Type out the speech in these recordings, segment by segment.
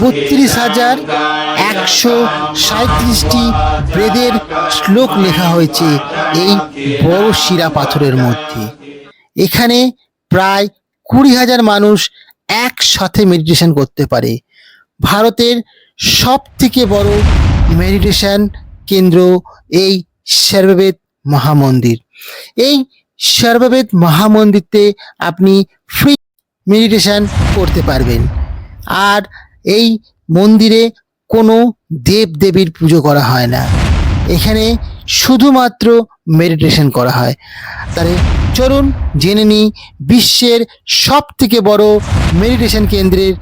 বত্রিশ হাজার একশো সাঁত্রিশটি বেদের শ্লোক লেখা হয়েছে এই বড় শিরা পাথরের মধ্যে। এখানে প্রায় কুড়ি হাজার মানুষ একসাথে মেডিটেশন করতে পারে। ভারতের সব থেকে বড় মেডিটেশন কেন্দ্র এই সর্ববেদ মহামন্দির। এই সর্ববেদ মহামন্দিরতে আপনি ফ্রি মেডিটেশন করতে পারবেন। আর এই মন্দিরে কোনো দেব দেবীর পুজো করা হয় না। এখানে শুধুমাত্র মেডিটেশন করা হয়। তাহলে চলুন জেনে নিই বিশ্বের সব থেকে বড় মেডিটেশন কেন্দ্রের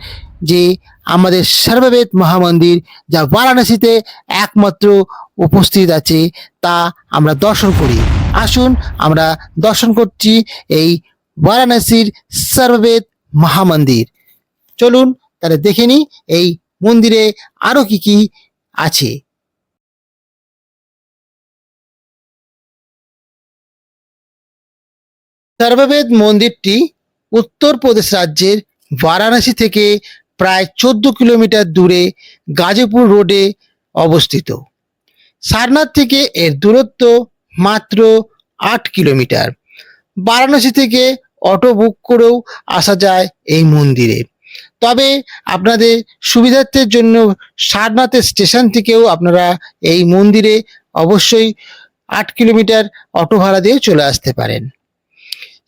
যে আমাদের সর্ববেদ মহামন্দির, যা বারাণসীতে একমাত্র উপস্থিত আছে, তা আমরা দর্শন করি। আসুন আমরা দর্শন করছি এই বারাণসীর সর্ববেদ মহামন্দির। চলুন তাহলে দেখে নিই এই মন্দিরে আরও কি কি আছে। সর্ববেদ মন্দিরটি উত্তরপ্রদেশ রাজ্যের বারাণসী থেকে প্রায় চোদ্দ কিলোমিটার দূরে গাজীপুর রোডে অবস্থিত। সারনাথ থেকে এর দূরত্ব মাত্র আট কিলোমিটার। বারাণসী থেকে অটো বুক করেও আসা যায় এই মন্দিরে। তবে আপনাদের সুবিধার্থের জন্য সারনাথের স্টেশন থেকেও আপনারা এই মন্দিরে অবশ্যই আট কিলোমিটার অটো ভাড়া দিয়ে চলে আসতে পারেন।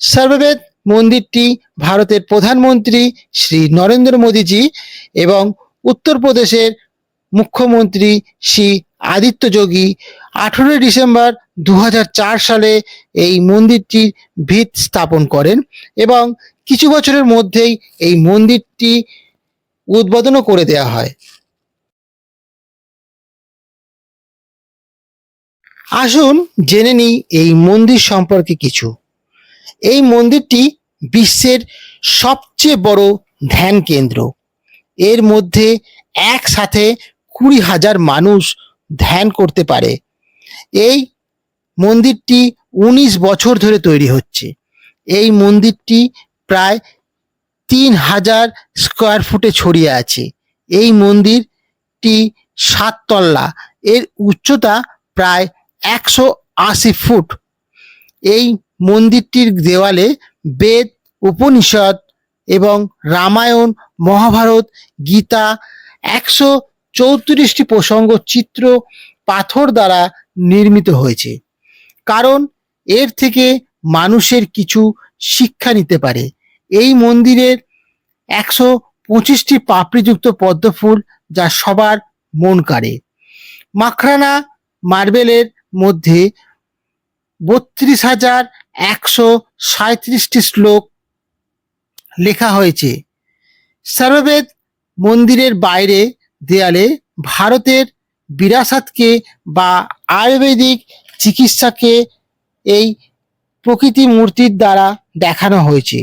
সর্ববেদ মন্দিরটি ভারতের প্রধানমন্ত্রী শ্রী নরেন্দ্র মোদীজি এবং উত্তরপ্রদেশের মুখ্যমন্ত্রী শ্রী আদিত্য যোগী আঠেরোই ডিসেম্বর দু হাজার চার সালে এই মন্দিরটির ভিত স্থাপন করেন এবং কিছু বছরের মধ্যেই এই মন্দিরটি উদ্বোধনও করে দেওয়া হয়। আসুন জেনে নিই এই মন্দির সম্পর্কে কিছু। এই মন্দিরটি বিশ্বের সবচেয়ে বড় ধ্যান কেন্দ্র। এর মধ্যে একসাথে কুড়ি হাজার মানুষ ধ্যান করতে পারে। এই মন্দিরটি উনিশ বছর ধরে তৈরি হচ্ছে। এই মন্দিরটি প্রায় তিন হাজার স্কোয়ার ফুটে ছড়িয়ে আছে। এই মন্দিরটি সাততল্লা এর উচ্চতা প্রায় একশো আশি ফুট। এই মন্দিরটির দেওয়ালে বেদ, উপনিষদ এবং রামায়ণ, মহাভারত, গীতা, একশো চৌত্রিশটি প্রসঙ্গ, চিত্র, পাথর দ্বারা নির্মিত হয়েছে। কারণ এর থেকে মানুষের কিছু শিক্ষা নিতে পারে। এই মন্দিরের একশো পঁচিশটি পাপড়িযুক্ত পদ্ম ফুল যা সবার মন কাড়ে। মাখরানা মার্বেলের মধ্যে বত্রিশ হাজার একশো সাঁত্রিশটি শ্লোক লেখা হয়েছে। সর্ববেদ মন্দিরের বাইরে দেয়ালে ভারতের বিরাসতকে বা আয়ুর্বেদিক চিকিৎসাকে এই প্রকৃতি মূর্তির দ্বারা দেখানো হয়েছে।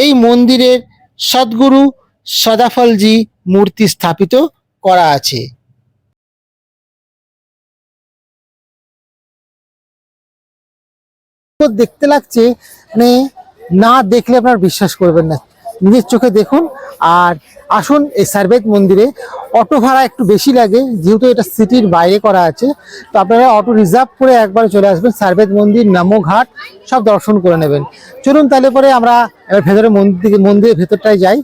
এই মন্দিরের সদ্গুরু সদাফলজি মূর্তি স্থাপিত করা আছে। দেখতে লাগছে মানে না দেখলে আপনার বিশ্বাস করবেন না। নিজের চোখে দেখুন আর আসুন এই সার্বেক মন্দিরে। অটো ভাড়া একটু বেশি লাগে, যেহেতু এটা সিটির বাইরে করা আছে। তো আপনারা অটো রিজার্ভ করে একবার চলে আসবেন সার্বেক মন্দির, নামো ঘাট, সব দর্শন করে নেবেন। চলুন তাহলে পরে আমরা এবার ভেতরে মন্দির মন্দিরের ভেতরটায় যাই।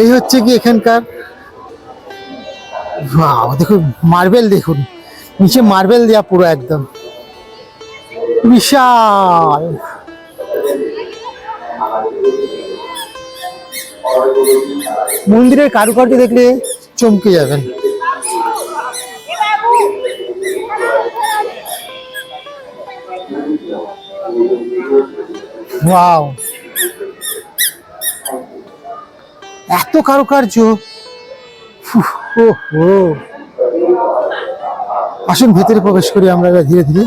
এই হচ্ছে কি এখানকার? দেখুন মার্বেল দেখুন। নিচে মার্বেল দেওয়া পুরো একদম। বিশাল। মন্দিরের কারুকার্য দেখলে চমকে যাবেন। ওয়াও এত কারুকার্য? আসুন, ভেতরে প্রবেশ করি আমরা ধীরে ধীরে।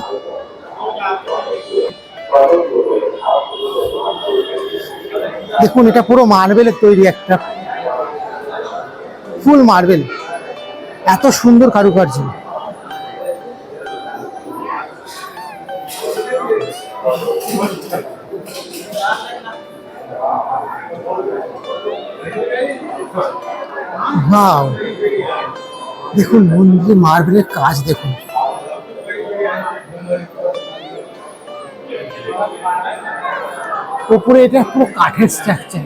দেখুন, এটা পুরো মার্বেলের তৈরি একটা ফুল মার্বেল। এত সুন্দর কারুকার্য। Wow! দেখুন মন্দিরে মার্বেলের কাজ দেখুন উপরে এটা পুরো কাঠের স্ট্রাকচার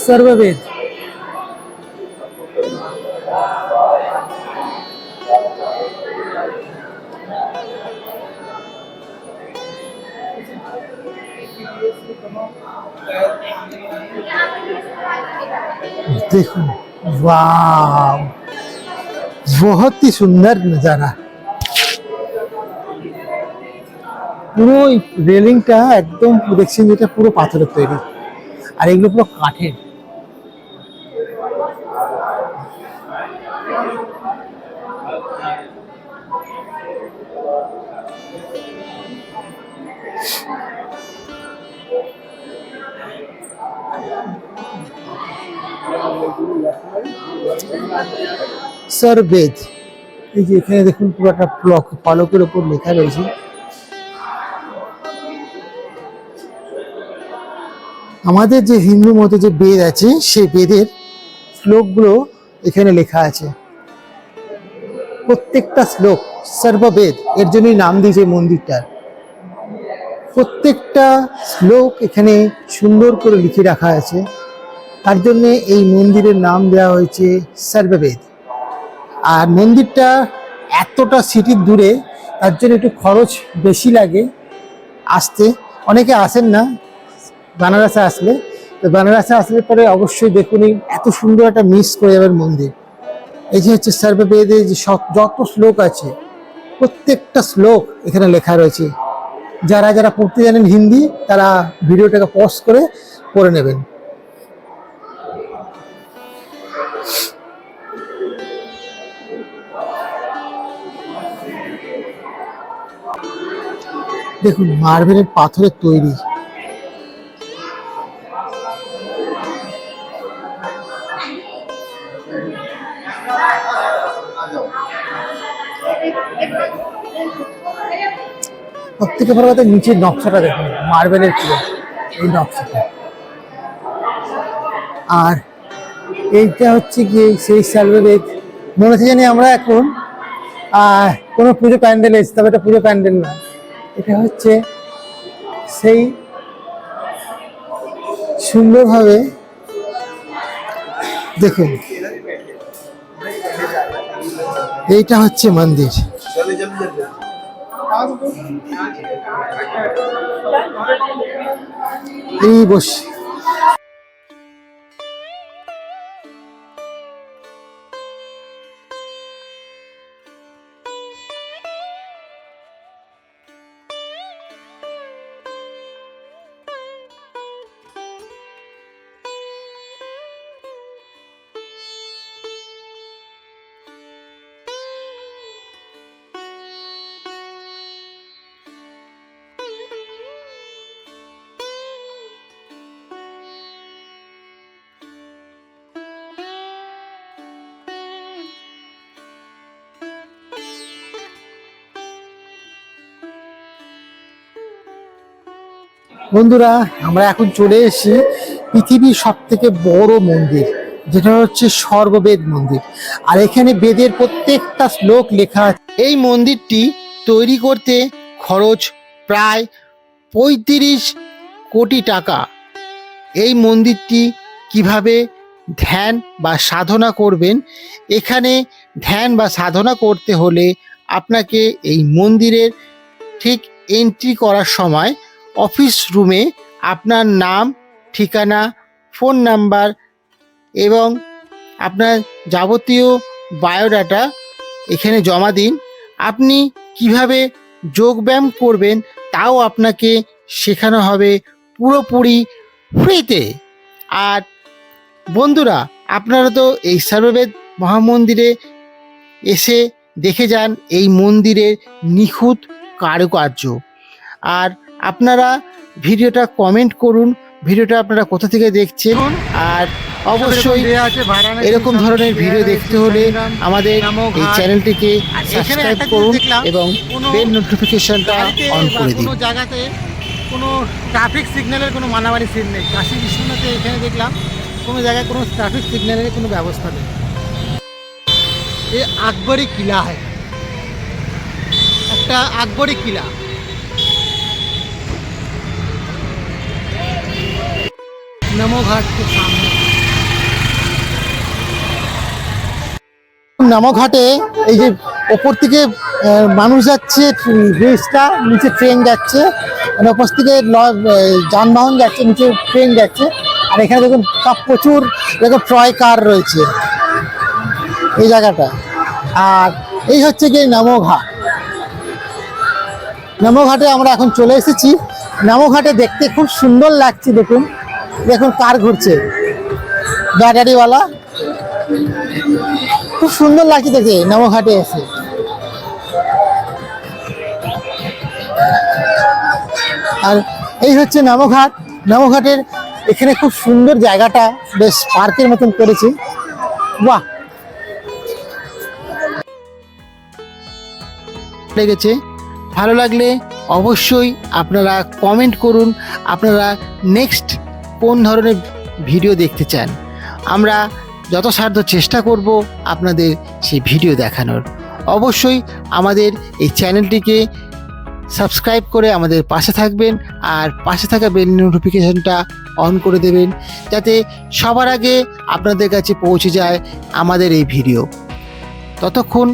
সর্ববেদ देखो वाह बहुत ही सुंदर नजारा পুরো রেলিংটা একদম দেখছেন যেটা পুরো পাথরের তৈরি আর এগুলো পুরো কাঠের সরবেদ এই যে এখানে দেখুন পুরো একটা প্লক পালকের উপর লেখা রয়েছে। আমাদের যে হিন্দু মতে যে বেদ আছে, সেই বেদের শ্লোকগুলো এখানে লেখা আছে। প্রত্যেকটা শ্লোক সর্ববেদ, এর জন্যই নাম দিয়েছে মন্দিরটার। প্রত্যেকটা শ্লোক এখানে সুন্দর করে লিখে রাখা আছে। তার জন্যে এই মন্দিরের নাম দেওয়া হয়েছে সর্ববেদ। আর মন্দিরটা এতটা সিটির দূরে, তার জন্য একটু খরচ বেশি লাগে আসতে। অনেকে আসেন না, বানারসে আসলে। তো বানারসে আসলে পরে অবশ্যই দেখুন এত সুন্দর একটা মিস করে যাবেন মন্দির। এই যে হচ্ছে সর্ববেদে যে সব- যত শ্লোক আছে, প্রত্যেকটা শ্লোক এখানে লেখা রয়েছে। যারা যারা পড়তে জানেন হিন্দি, তারা ভিডিওটাকে পজ করে পড়ে নেবেন। দেখুন, মার্বেলের পাথরের তৈরি। সব থেকে বড় কথা নিচের নকশাটা দেখুন, মার্বেলের পুরো এই নকশাটা। আর এইটা হচ্ছে কি সেই স্যালভেবেদ মনে হচ্ছে জানি আমরা এখন কোনো পুজো প্যান্ডেল এসেছি, তবে এটা পুজো প্যান্ডেল না। এটা হচ্ছে সেই সুন্দরভাবে দেখুন। এইটা হচ্ছে মন্দির। এই বস বন্ধুরা, আমরা এখন চলে এসেছি পৃথিবীর সব থেকে বড় মন্দির, যেটা হচ্ছে সর্ববেদ মন্দির। আর এখানে বেদের প্রত্যেকটা শ্লোক লেখা আছে। এই মন্দিরটি তৈরি করতে খরচ প্রায় পঁয়ত্রিশ কোটি টাকা। এই মন্দিরটি কীভাবে ধ্যান বা সাধনা করবেন, এখানে ধ্যান বা সাধনা করতে হলে আপনাকে এই মন্দিরের ঠিক এন্ট্রি করার সময় অফিস রুমে আপনার নাম, ঠিকানা, ফোন নাম্বার এবং আপনার যাবতীয় বায়োডাটা এখানে জমা দিন। আপনি কীভাবে যোগব্যায়াম করবেন তাও আপনাকে শেখানো হবে পুরোপুরি ফ্রিতে। আর বন্ধুরা, আপনারা তো এই সর্ববেদ মহামন্দিরে এসে দেখে যান, এই মন্দিরের নিখুঁত কারুকার্য। আর আপনারা ভিডিওটা কমেন্ট করুন ভিডিওটা আপনারা কোথা থেকে দেখছেন আর অবশ্যই এরকম ধরনের ভিডিও দেখতে হলে আমাদের এই চ্যানেলটিকে সাবস্ক্রাইব করুন এবং বেল নোটিফিকেশনটা অন করে দিন। কোনো জায়গাতে কোনো ট্রাফিক সিগন্যালের কোনো মানামারি সিন নেই। কাশী বিশ্বনাথে এখানে দেখলাম কোনো জায়গায় কোনো ট্রাফিক সিগন্যালের কোনো ব্যবস্থা নেই। এ আকবরী কিলা হয়। একটা আকবরী কিলা। नमो घाट के सामने নামঘাটে এই যে ওপর থেকে আহ, মানুষ যাচ্ছে ব্রিজটা নিচে ট্রেন যাচ্ছে মানে ওপর থেকে ল- আহ, যানবাহন যাচ্ছে নিচে ট্রেন যাচ্ছে আর এখানে দেখুন সব প্রচুর দেখুন ট্রয় কার রয়েছে এই জায়গাটা আর এই হচ্ছে গিয়ে নামঘাট নামঘাটে আমরা এখন চলে এসেছি নামঘাটে দেখতে খুব সুন্দর লাগছে দেখুন দেখুন কার ঘুরছে। ব্যাটারিওয়ালা খুব সুন্দর লাগছে দেখে নামঘাটে এসে। আর এই হচ্ছে নামঘাট। নামঘাটের এখানে খুব সুন্দর জায়গাটা, বেশ পার্কের মতন করেছে। বাহ! লেগেছে। ভালো লাগলে অবশ্যই আপনারা কমেন্ট করুন। আপনারা নেক্সট কোন ধরনের ভিডিও দেখতে চান, আমরা যথাসাধ্য চেষ্টা করব আপনাদের সেই ভিডিও দেখানোর। অবশ্যই আমাদের এই চ্যানেলটিকে সাবস্ক্রাইব করে আমাদের পাশে থাকবেন আর পাশে থাকা বেল নোটিফিকেশনটা অন করে দেবেন, যাতে সবার আগে আপনাদের কাছে পৌঁছে যায় আমাদের এই ভিডিও। ততক্ষণ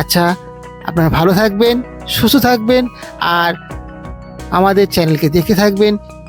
আচ্ছা আপনারা ভালো থাকবেন, সুস্থ থাকবেন আর আমাদের চ্যানেলকে দেখে থাকবেন।